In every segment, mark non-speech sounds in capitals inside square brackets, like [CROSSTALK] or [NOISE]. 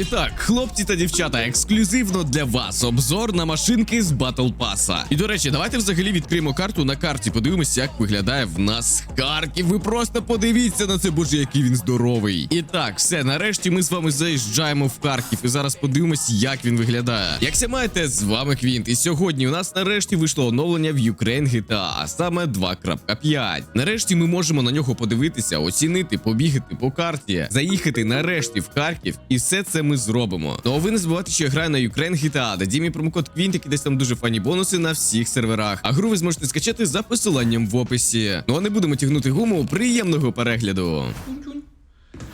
І так, хлопці та дівчата, ексклюзивно для вас обзор на машинки з Battle Pass. І до речі, давайте взагалі відкриємо карту на карті. Подивимося, як виглядає в нас Харків. Ви просто подивіться на це, боже, який він здоровий. І так, все, нарешті ми з вами заїжджаємо в Харків. І зараз подивимось, як він виглядає. Як ся маєте, з вами Квінт. І сьогодні у нас нарешті вийшло оновлення в Ukraine GTA, а саме 2.5. Нарешті ми можемо на нього подивитися, оцінити, побігати по карті, заїхати нарешті в Харків, і все це ми зробимо. Ну а ви не забувайте, що я граю на Ukraine GTA, де дімі промокод Квінт, який десь там дуже фані бонуси на всіх серверах. А гру ви зможете скачати за посиланням в описі. Ну а не будемо тягнути гуму. Приємного перегляду.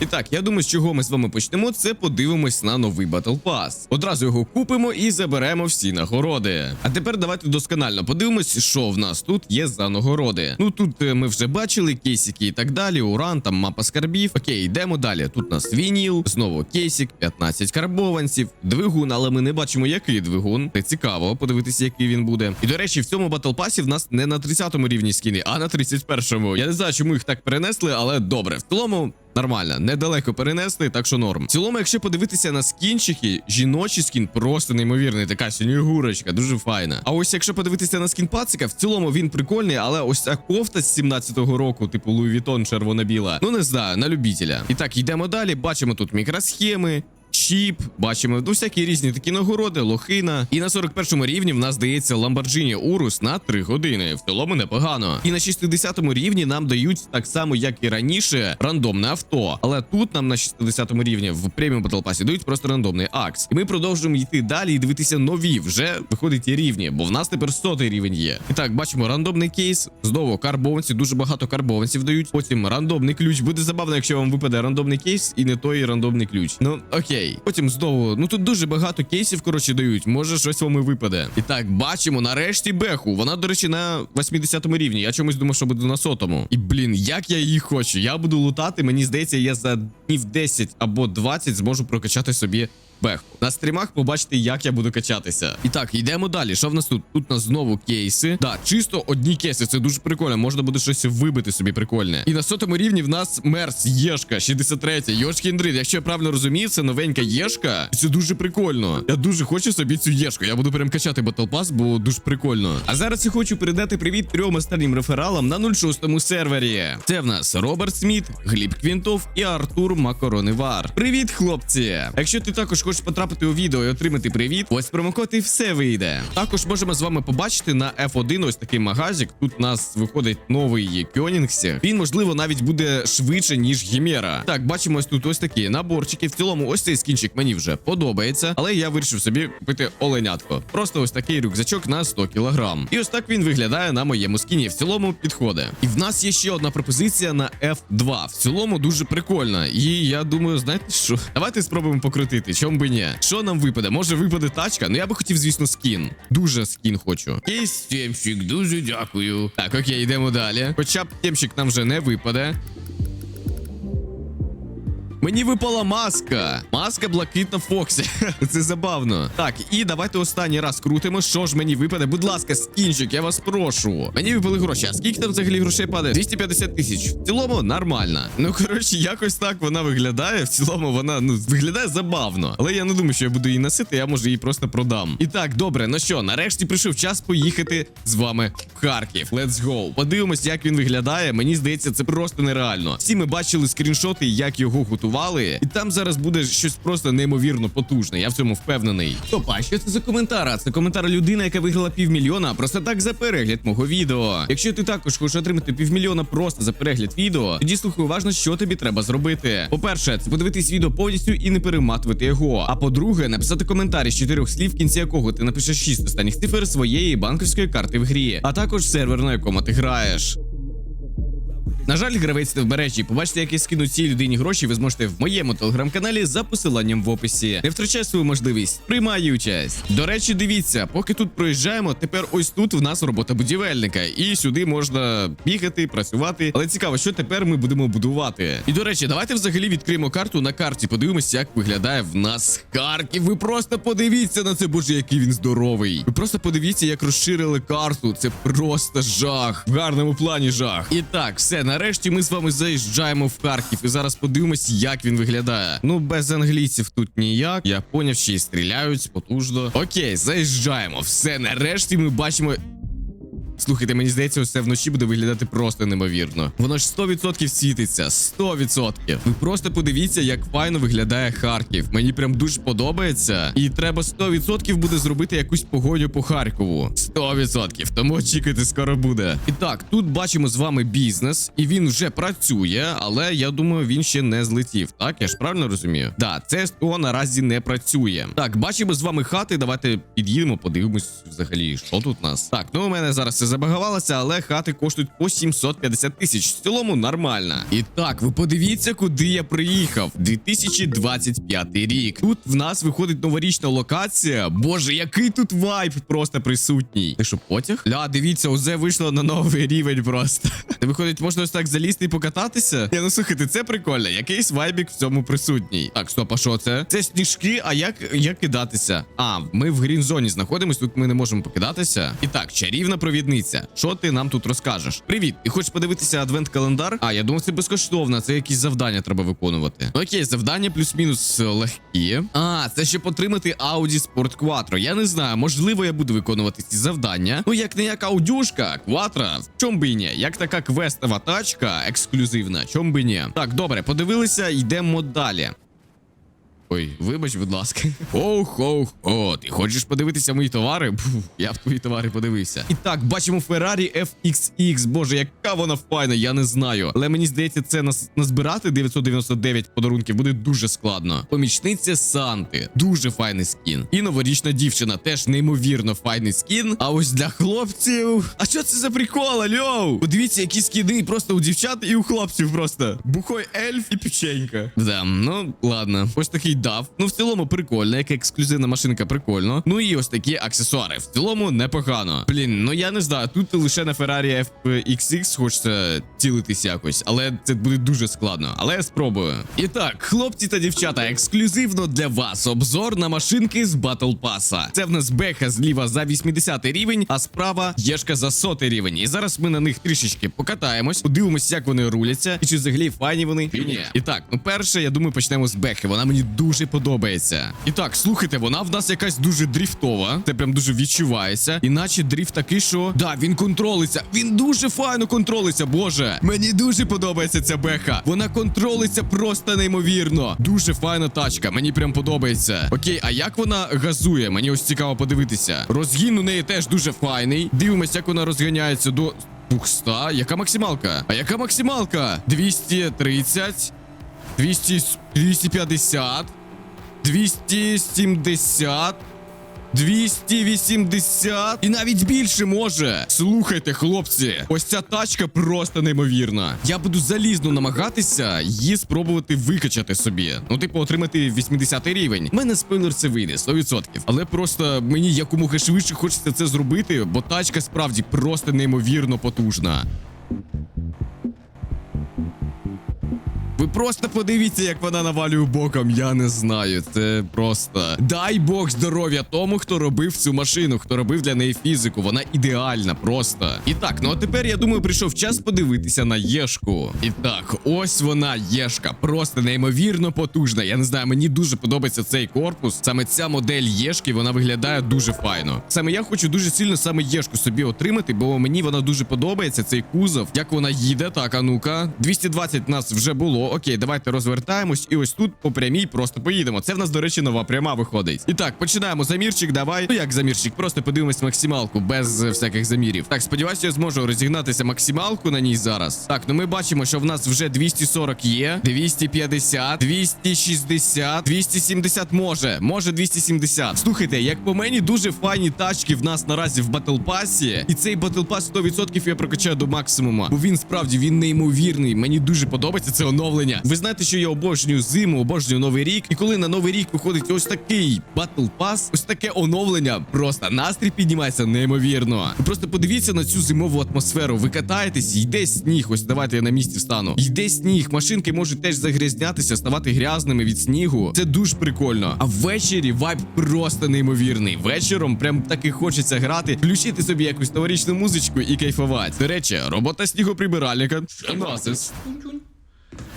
І так, я думаю, з чого ми з вами почнемо, це подивимось на новий Battle Pass. Одразу його купимо і заберемо всі нагороди. А тепер давайте досконально подивимось, що в нас тут є за нагороди. Ну тут е, ми вже бачили кейсики і так далі. Уран, там мапа скарбів. Окей, йдемо далі. Тут у нас вініл, знову кейсик, 15 карбованців, двигун, але ми не бачимо, який двигун. Це цікаво подивитися, який він буде. І до речі, в цьому Battle Pass в нас не на 30-му рівні скіни, а на 31-му. Я не знаю, чому їх так перенесли, але добре. В цілому. Нормально, недалеко перенесли, так що норм. В цілому, якщо подивитися на скінчики, жіночий скін просто неймовірний, така снігурочка, дуже файна. А ось якщо подивитися на скін пацика, в цілому він прикольний, але ось ця кофта з 17-го року, типу Луї Вітон червоно-біла. Ну не знаю, на любителя. І так, йдемо далі. Бачимо тут мікросхеми. Чіп, бачимо ну, всякі різні такі нагороди, лохина. І на 41-му рівні в нас дається Lamborghini Urus на 3 години. В цілому непогано. І на 60-му рівні нам дають так само, як і раніше, рандомне авто. Але тут нам на 60-му рівні в преміум Battle дають просто рандомний акс. І ми продовжуємо йти далі і дивитися нові. Вже виходить і рівні, бо в нас тепер сотий рівень є. І так, бачимо рандомний кейс. Знову карбованці, дуже багато карбованців дають. Потім рандомний ключ. Буде забавно, якщо вам випаде рандомний кейс і не той рандомний ключ. Ну окей. Потім знову, ну тут дуже багато кейсів, коротше, дають. Може, щось вам і випаде. І так, бачимо, нарешті беху. Вона, до речі, на 80-му рівні. Я чомусь думав, що буде на сотому. І блін, як я її хочу. Я буду лутати. Мені здається, я за днів 10 або 20 зможу прокачати собі. Беху. На стрімах побачите, як я буду качатися. І так, йдемо далі. Що в нас тут? Тут у нас знову кейси. Да, чисто одні кейси. Це дуже прикольно. Можна буде щось вибити собі прикольне. І на сотому рівні в нас мерс Єшка, 63. Йошкіндрит. Якщо я правильно розумію, це новенька Єшка. Це дуже прикольно. Я дуже хочу собі цю Єшку. Я буду прям качати Pass, бо дуже прикольно. А зараз я хочу передати привіт трьом останнім рефералам на 06-му сервері. Це в нас Роберт Сміт, Гліб Квінтов і Артур Макоронивар. Привіт, хлопці! Якщо ти також хочеш потрапити у відео і отримати привіт, ось промокод і все вийде. Також можемо з вами побачити на F1 ось такий магазик. Тут у нас виходить новий Кьонінгсі. Він, можливо, навіть буде швидше, ніж Гімера. Так, бачимо ось тут ось такі наборчики. В цілому, ось цей скінчик мені вже подобається, але я вирішив собі купити оленятко. Просто ось такий рюкзачок на 100 кілограм. І ось так він виглядає на моєму скіні. В цілому підходить. І в нас є ще одна пропозиція на F2. В цілому дуже прикольна. І я думаю, знаєте що? Давайте спробуємо покрутити. Чому би ні? Що нам випаде? Може випаде тачка? Ну я би хотів, звісно, скін. Дуже скін хочу. Кейс Темщик, дуже дякую. Так, окей, йдемо далі. Хоча б темщик нам вже не випаде. Мені випала маска. Маска блакитна Фоксі. [LAUGHS] Це забавно. Так, і давайте останній раз крутимо. Що ж мені випаде? Будь ласка, скінчик, я вас прошу. Мені випали гроші. А скільки там взагалі грошей падає? 250 тисяч. В цілому нормально. Ну коротше, якось так вона виглядає. В цілому вона ну виглядає забавно. Але я не думаю, що я буду її носити. Я може її просто продам. І так, добре, ну що, нарешті прийшов час поїхати з вами в Харків. Let's go. Подивимось, як він виглядає. Мені здається, це просто нереально. Всі ми бачили скріншоти, як його готували. І там зараз буде щось просто неймовірно потужне. Я в цьому впевнений. Стоп, а що це за коментар? Це коментар людини, яка виграла півмільйона просто так за перегляд мого відео. Якщо ти також хочеш отримати півмільйона просто за перегляд відео, тоді слухай уважно, що тобі треба зробити. По-перше, це подивитись відео повністю і не перематувати його. А по-друге, написати коментар із чотирьох слів, в кінці якого ти напишеш шість останніх цифр своєї банківської карти в грі, а також сервер, на якому ти граєш. На жаль, гравець не в мережі. Побачите, як я скину цій людині гроші, ви зможете в моєму телеграм-каналі за посиланням в описі. Не втрачай свою можливість, приймай участь. До речі, дивіться, поки тут проїжджаємо, тепер ось тут в нас робота будівельника, і сюди можна бігати, працювати. Але цікаво, що тепер ми будемо будувати. І до речі, давайте взагалі відкриємо карту на карті. Подивимося, як виглядає в нас Харків. Ви просто подивіться на це, боже, який він здоровий. Ви просто подивіться, як розширили карту. Це просто жах. В гарному плані жах. І так, все, нарешті нарешті ми з вами заїжджаємо в Харків і зараз подивимось, як він виглядає. Ну, без англійців тут ніяк. Я поняв, ще й стріляють потужно. Окей, заїжджаємо. Все, нарешті ми бачимо. Слухайте, мені здається, це вночі буде виглядати просто неймовірно. Воно ж 100% світиться. 100%. Ви просто подивіться, як файно виглядає Харків. Мені прям дуже подобається. І треба 100% буде зробити якусь погоню по Харкову. 100%. Тому очікуйте, скоро буде. І так, тут бачимо з вами бізнес, і він вже працює, але я думаю, він ще не злетів. Так, я ж правильно розумію? Да, це СТО наразі не працює. Так, бачимо з вами хати. Давайте під'їдемо, подивимось взагалі, що тут у нас. Так, ну у мене зараз це забагавалося, але хати коштують по 750 тисяч. В цілому нормально. І так, ви подивіться, куди я приїхав. 2025 рік. Тут в нас виходить новорічна локація. Боже, який тут вайб просто присутній. Ти що, потяг? Ля, дивіться, Озе вийшло на новий рівень просто. Це [LAUGHS] виходить, можна ось так залізти і покататися. Я ну слухайте, це прикольно. Якийсь вайбік в цьому присутній. Так, стоп, а що це? Це сніжки, а як, як кидатися? А, ми в грін-зоні знаходимось, тут ми не можемо покидатися. І так, чарівна провідниця. Що ти нам тут розкажеш? Привіт, ти хочеш подивитися адвент-календар? А, я думав, це безкоштовно, це якісь завдання треба виконувати. Окей, завдання плюс-мінус е, легкі. А, це щоб отримати Audi Sport Quattro. Я не знаю, можливо, я буду виконувати ці завдання. Ну, як не як аудюшка, Quattro, в чому би і ні? Як така квестова тачка, ексклюзивна, чом би ні? Так, добре, подивилися, йдемо далі. Ой, вибач, будь ласка. Хоу-хоу-хо, ти хочеш подивитися мої товари? Пф, я в твої товари подивився. І так, бачимо Ferrari FXX. Боже, яка вона файна, я не знаю. Але мені здається, це нас назбирати 999 подарунків буде дуже складно. Помічниця Санти, дуже файний скін. І новорічна дівчина, теж неймовірно файний скін. А ось для хлопців. А що це за прикол, альо? Подивіться, які скіни просто у дівчат і у хлопців просто. Бухой ельф і печенька. Да, ну ладно. Ось такий дав. Ну, в цілому прикольно, як ексклюзивна машинка, прикольно. Ну і ось такі аксесуари. В цілому непогано. Блін, ну я не знаю, тут лише на Ferrari FXX хочеться цілитись якось, але це буде дуже складно. Але я спробую. І так, хлопці та дівчата, ексклюзивно для вас обзор на машинки з Battle Pass. Це в нас беха зліва за 80 рівень, а справа єшка за 100 рівень. І зараз ми на них трішечки покатаємось, подивимось, як вони руляться, і чи взагалі файні вони. чи ні. І так, ну перше, я думаю, почнемо з бехи. Вона мені дуже подобається. І так, слухайте, вона в нас якась дуже дріфтова. Це прям дуже відчувається. Іначе дріфт такий, що да, він контролиться. Він дуже файно контролиться. Боже, мені дуже подобається ця беха. Вона контролиться просто неймовірно. Дуже файна тачка. Мені прям подобається. Окей, а як вона газує? Мені ось цікаво подивитися. Розгін у неї теж дуже файний. Дивимось, як вона розганяється до 200. Яка максималка? А яка максималка? 230. 200, 250, 270, 280 і навіть більше може. Слухайте, хлопці, ось ця тачка просто неймовірна. Я буду залізно намагатися її спробувати викачати собі. Ну, типу, отримати 80 рівень. Мене спойлер це вийде 100%. Але просто мені якомога швидше хочеться це зробити, бо тачка справді просто неймовірно потужна. Ви просто подивіться, як вона навалює боком. Я не знаю. Це просто дай Бог здоров'я тому, хто робив цю машину, хто робив для неї фізику. Вона ідеальна, просто. І так, ну а тепер я думаю, прийшов час подивитися на Єшку. І так, ось вона, Єшка, просто неймовірно потужна. Я не знаю, мені дуже подобається цей корпус. Саме ця модель Єшки, вона виглядає дуже файно. Саме я хочу дуже сильно саме Єшку собі отримати, бо мені вона дуже подобається. Цей кузов. Як вона їде, так, а ну-ка. 220 нас вже було. Окей, давайте розвертаємось. І ось тут по прямій просто поїдемо. Це в нас, до речі, нова пряма виходить. І так, починаємо замірчик. Давай. Ну як замірчик? Просто подивимось максималку без е, всяких замірів. Так, сподіваюся, я зможу розігнатися максималку на ній зараз. Так, ну ми бачимо, що в нас вже 240 є, 250, 260, 270 може. Може 270. Слухайте, як по мені, дуже файні тачки в нас наразі в Pass. І цей Pass 100% я прокачаю до максимуму. Бо він справді він неймовірний. Мені дуже подобається це оновлення. Оновлення. Ви знаєте, що я обожнюю зиму, обожнюю новий рік. І коли на новий рік виходить ось такий Battle Pass, ось таке оновлення, просто настрій піднімається неймовірно. Ви просто подивіться на цю зимову атмосферу. Ви катаєтесь, йде сніг. Ось давайте я на місці встану. Йде сніг, машинки можуть теж загрязнятися, ставати грязними від снігу. Це дуже прикольно. А ввечері вайб просто неймовірний. Вечором прям так і хочеться грати, включити собі якусь новорічну музичку і кайфувати. До речі, робота снігоприбиральника. Шанасис.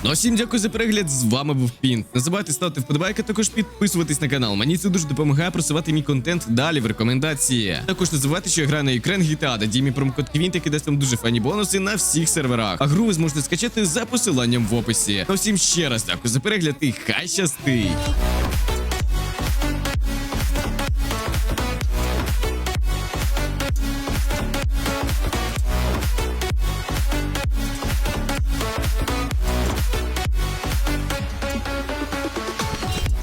Ну а всім дякую за перегляд. З вами був Пінт. Не забувайте ставити вподобайки, також підписуватись на канал. Мені це дуже допомагає просувати мій контент далі в рекомендації. Також не забувайте, що я граю на екран GTA, де діє мій промокод Квінт, який дасть вам дуже фані бонуси на всіх серверах. А гру ви зможете скачати за посиланням в описі. Ну всім ще раз дякую за перегляд і хай щастить!